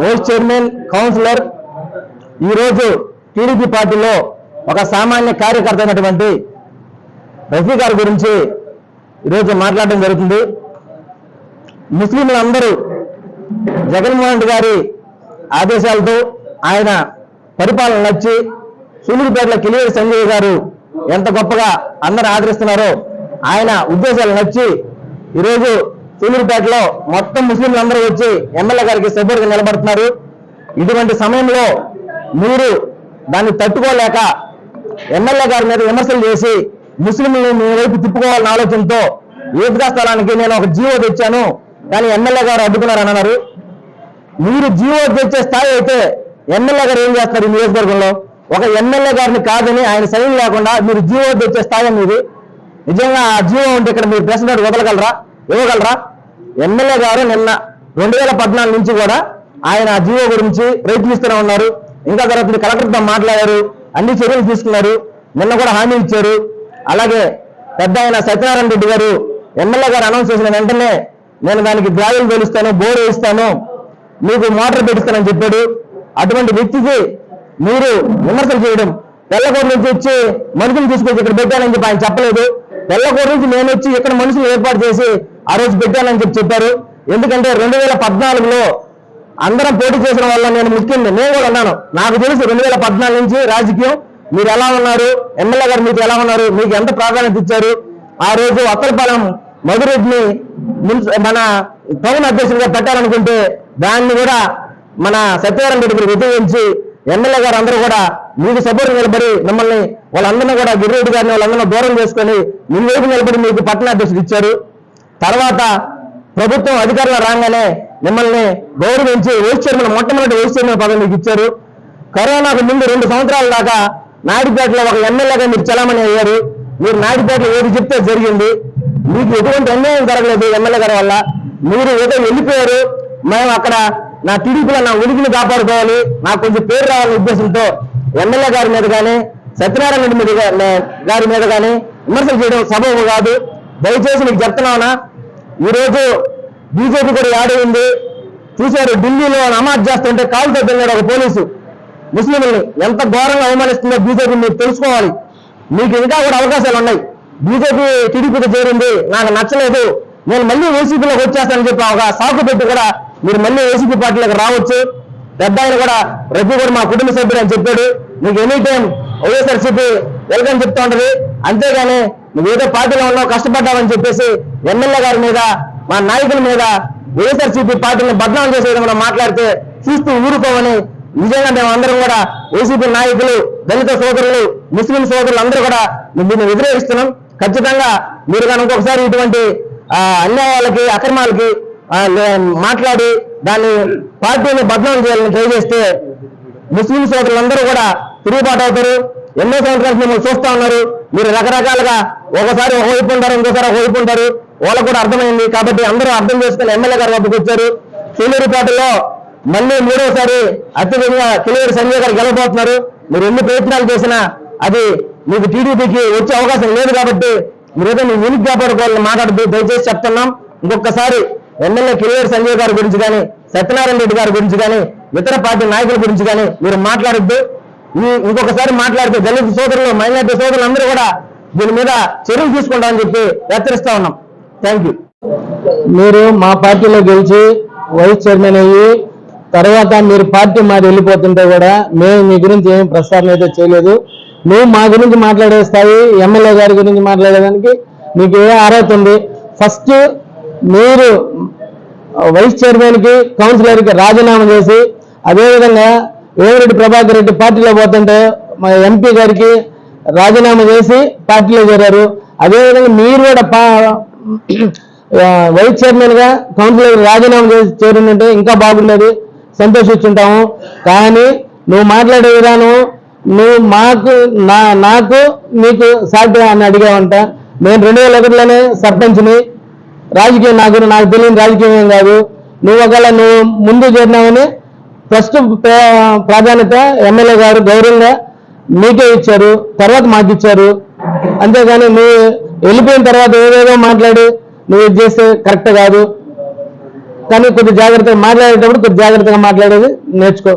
Vice chairman councillor ఈరోజు TDP పార్టీలో ఒక సామాన్య కార్యకర్త అయినటువంటి రఫీ గారి గురించి ఈరోజు మాట్లాడడం జరుగుతుంది. ముస్లింలందరూ జగన్మోహన్ రెడ్డి గారి ఆదేశాలతో ఆయన పరిపాలన నచ్చి సూలూరుపేటలో కిలియర్ సంజయ్ గారు ఎంత గొప్పగా అందరూ ఆదరిస్తున్నారో ఆయన ఉద్దేశాలు నచ్చి ఈరోజు సూలూరుపేటలో మొత్తం ముస్లింలందరూ వచ్చి ఎమ్మెల్యే గారికి సపోర్ట్గా నిలబడుతున్నారు. ఇటువంటి సమయంలో మీరు దాన్ని తట్టుకోలేక ఎమ్మెల్యే గారి మీద విమర్శలు చేసి ముస్లింలను మీ వైపు తిప్పుకోవాలన్న ఆలోచనతో ఈద్గా స్థలానికి నేను ఒక జీవో తెచ్చాను. కానీ ఎమ్మెల్యే గారు అడ్డుకున్నారని అన్నారు. మీరు జీవో తెచ్చే స్థాయి అయితే ఎమ్మెల్యే గారు ఏం చేస్తారు ఈ నియోజకవర్గంలో? ఒక ఎమ్మెల్యే గారిని కాదని ఆయన సైన్ లేకుండా మీరు జీవో తెచ్చే స్థాయి మీది. నిజంగా ఆ జీవో ఉంటే ఇక్కడ మీరు ప్రెసిడెంట్ వదలగలరా? ఇవ్వగలరా? ఎమ్మెల్యే గారు నిన్న రెండు వేల పద్నాలుగు నుంచి కూడా ఆయన జీవో గురించి ప్రయత్నిస్తూనే ఉన్నారు. ఇంకా తర్వాత కలెక్టర్తో మాట్లాడారు అన్ని చర్యలు తీసుకున్నారు. నిన్న కూడా హామీ ఇచ్చారు. అలాగే పెద్ద ఆయన సత్యనారాయణ రెడ్డి గారు ఎమ్మెల్యే గారు అనౌన్స్ చేసిన వెంటనే నేను దానికి గ్రావెల్ వేలుస్తాను బోర్ వేస్తాను మీకు మోటార్ పెట్టిస్తానని చెప్పాడు. అటువంటి వ్యక్తికి మీరు విమర్శలు చేయడం తెల్లకోట నుంచి వచ్చి మనుషులు తీసుకొచ్చి ఇక్కడ పెట్టానని చెప్పి ఆయన చెప్పలేదు. తెల్లకూరు నుంచి నేను వచ్చి ఇక్కడ మనుషులు ఏర్పాటు చేసి ఆ రోజు పెట్టానని చెప్పి చెప్పారు. ఎందుకంటే రెండు వేల పద్నాలుగులో అందరం పోటీ చేసిన వల్ల నేను ముఖ్యంగా నేను కూడా అన్నాను. నాకు తెలుసు రెండు వేల పద్నాలుగు నుంచి రాజకీయం. మీరు ఎలా ఉన్నారు? ఎమ్మెల్యే గారు మీకు ఎలా ఉన్నారు? మీకు ఎంత ప్రాధాన్యత ఇచ్చారు? ఆ రోజు అత్తలపాలెం మధురెడ్డిని మన టౌన్ అధ్యక్షుడిగా పెట్టాలనుకుంటే దాన్ని కూడా మన సత్యనారాయణ రెడ్డి గారు వ్యతిరేకించి ఎమ్మెల్యే గారు అందరూ కూడా మీకు సపోర్ట్ నిలబడి మిమ్మల్ని వాళ్ళందరినీ కూడా గిరిరెడ్డి గారిని వాళ్ళందరినీ దూరం చేసుకొని మీ వైపు నిలబడి మీకు పట్టణ అధ్యక్షుడు ఇచ్చారు. తర్వాత ప్రభుత్వం అధికారులు రాగానే మిమ్మల్ని గౌరవించి వైస్ చైర్మన్ మొట్టమొదటి వైస్ చైర్మన్ పదవి మీకు ఇచ్చారు. కరోనాకు ముందు రెండు సంవత్సరాల దాకా నాయుడుపేటలో ఒక ఎమ్మెల్యేగా మీరు చలామణి అయ్యారు. మీరు నాయుడుపేటలో ఏది చెప్తే జరిగింది. మీకు ఎటువంటి అన్యాయం జరగలేదు ఎమ్మెల్యే గారి వల్ల. మీరు ఏదో వెళ్ళిపోయారు. మేము అక్కడ నా టీడీపీలో నా ఉనికిని కాపాడుకోవాలి. నాకు కొంచెం పేరు రావాలనే ఉద్దేశంతో ఎమ్మెల్యే గారి మీద కానీ సత్యనారాయణ రెడ్డి మీద గారి మీద కానీ విమర్శలు చేయడం సబబు కాదు. దయచేసి మీకు చెప్తున్నావునా? ఈరోజు బీజేపీ కూడా యాడ్ అయింది. చూశారు ఢిల్లీలో నమాజ్ చేస్తుంటే కాలుతో తిన్నాడు ఒక పోలీసు. ముస్లింలని ఎంత ఘోరంగా అవమానిస్తుందో బీజేపీ మీరు తెలుసుకోవాలి. మీకు ఇంకా కూడా అవకాశాలు ఉన్నాయి. బీజేపీ టీడీపీకి చేరింది. నాకు నచ్చలేదు. నేను మళ్ళీ వైసీపీలోకి వచ్చేస్తానని చెప్పి ఒక సాకు పెట్టి కూడా మీరు మళ్ళీ వైసీపీ పార్టీలోకి రావచ్చు. పెద్ద ఆయన కూడా రఫీ కూడా మా కుటుంబ సభ్యుడు అని చెప్పాడు. నీకు ఎనీ టైం వైఎస్ఆర్సీపీ వెల్కమ్ చెప్తా ఉంటది. అంతేగాని నువ్వు ఏదో పార్టీలో ఉన్నావు కష్టపడ్డావని చెప్పేసి ఎమ్మెల్యే గారి మీద మా నాయకుల మీద వైఎస్ఆర్సీపీ పార్టీని బద్నాం చేసే విధంగా మాట్లాడితే చూస్తూ ఊరుకోమని నిజంగా మేము అందరం కూడా వైసీపీ నాయకులు దళిత సోదరులు ముస్లిం సోదరులు అందరూ కూడా దీన్ని వ్యతిరేకిస్తున్నాం. ఖచ్చితంగా మీరు కనుక ఇంకొకసారి ఇటువంటి అన్యాయాలకి అక్రమాలకి మాట్లాడి దాన్ని పార్టీని బద్నాం చేయాలని ట్రై చేస్తే ముస్లిం సోదరులందరూ కూడా తిరుగుబాటు అవుతారు. ఎన్నో సంవత్సరాలు మిమ్మల్ని చూస్తా ఉన్నారు. మీరు రకరకాలుగా ఒకసారి ఒక వైపు ఉంటారు ఇంకోసారి ఒక వైపు ఉంటారు. వాళ్ళకు కూడా అర్థమైంది. కాబట్టి అందరూ అర్థం చేసుకుని ఎమ్మెల్యే గారు వద్దకు వచ్చారు. సూలూరుపేటలో మళ్ళీ మూడోసారి అత్యధికంగా కిలేరు సంజయ్ గారు గెలవబోతున్నారు. మీరు ఎన్ని ప్రయత్నాలు చేసినా అది మీకు టీడీపీకి వచ్చే అవకాశం లేదు కాబట్టి మీరు ఏదో మీ ఉనికి కాపాడుకోవాలని మాట్లాడుతూ దయచేసి చెప్తున్నాం. ఇంకొకసారి ఎమ్మెల్యే కిలేరు సంజయ్ గారి గురించి కానీ సత్యనారాయణ రెడ్డి గారి గురించి కానీ ఇతర పార్టీ నాయకుల గురించి కానీ మీరు మాట్లాడద్దు. ఈ ఇంకొకసారి మాట్లాడితే దళిత సోదరులు మైనార్టీ సోదరులు అందరూ కూడా దీని మీద చర్యలు తీసుకుంటామని చెప్పి హెచ్చరిస్తా ఉన్నాం. థ్యాంక్ యూ మీరు మా పార్టీలో గెలిచి వైస్ చైర్మన్ అయ్యి తర్వాత మీరు పార్టీ మాది వెళ్ళిపోతుంటే కూడా మేము మీ గురించి ఏమి ప్రస్తావన అయితే చేయలేదు. నువ్వు మా గురించి మాట్లాడే స్థాయి ఎమ్మెల్యే గారి గురించి మాట్లాడేదానికి మీకు ఏ అర్హత ఉంది? ఫస్ట్ మీరు వైస్ చైర్మన్కి కౌన్సిలర్కి రాజీనామా చేసి అదేవిధంగా ఏవిరెడ్డి ప్రభాకర్ రెడ్డి పార్టీలో పోతుంటే మా ఎంపీ గారికి రాజీనామా చేసి పార్టీలో చేరారు. అదేవిధంగా మీరు కూడా పా- వైస్ చైర్మన్గా కౌన్సిలర్ రాజీనామా చేసి చేరిందంటే ఇంకా బాగుండేది. సంతోషిస్తుంటాము. కానీ నువ్వు మాట్లాడే విధానం నువ్వు మాకు నా నాకు నీకు సాటి అని అడిగావంట. నేను రెండు వేల ఒకటిలోనే సర్పంచ్ని. రాజకీయం నాకు నాకు తెలియని రాజకీయం ఏం కాదు. నువ్వు ఒకవేళ నువ్వు ముందు చేరినావని ఫస్ట్ ప్రా- ప్రాధాన్యత ఎమ్మెల్యే గారు గౌరవంగా మీకే ఇచ్చారు. తర్వాత మాకు ఇచ్చారు అంతేగాని నువ్వు వెళ్ళిపోయిన తర్వాత ఏదేదో మాట్లాడి నువ్వు ఇది చేస్తే కరెక్ట్ కాదు. కానీ కొద్ది జాగ్రత్తగా మాట్లాడేటప్పుడు కొద్ది జాగ్రత్తగా మాట్లాడేది నేర్చుకో.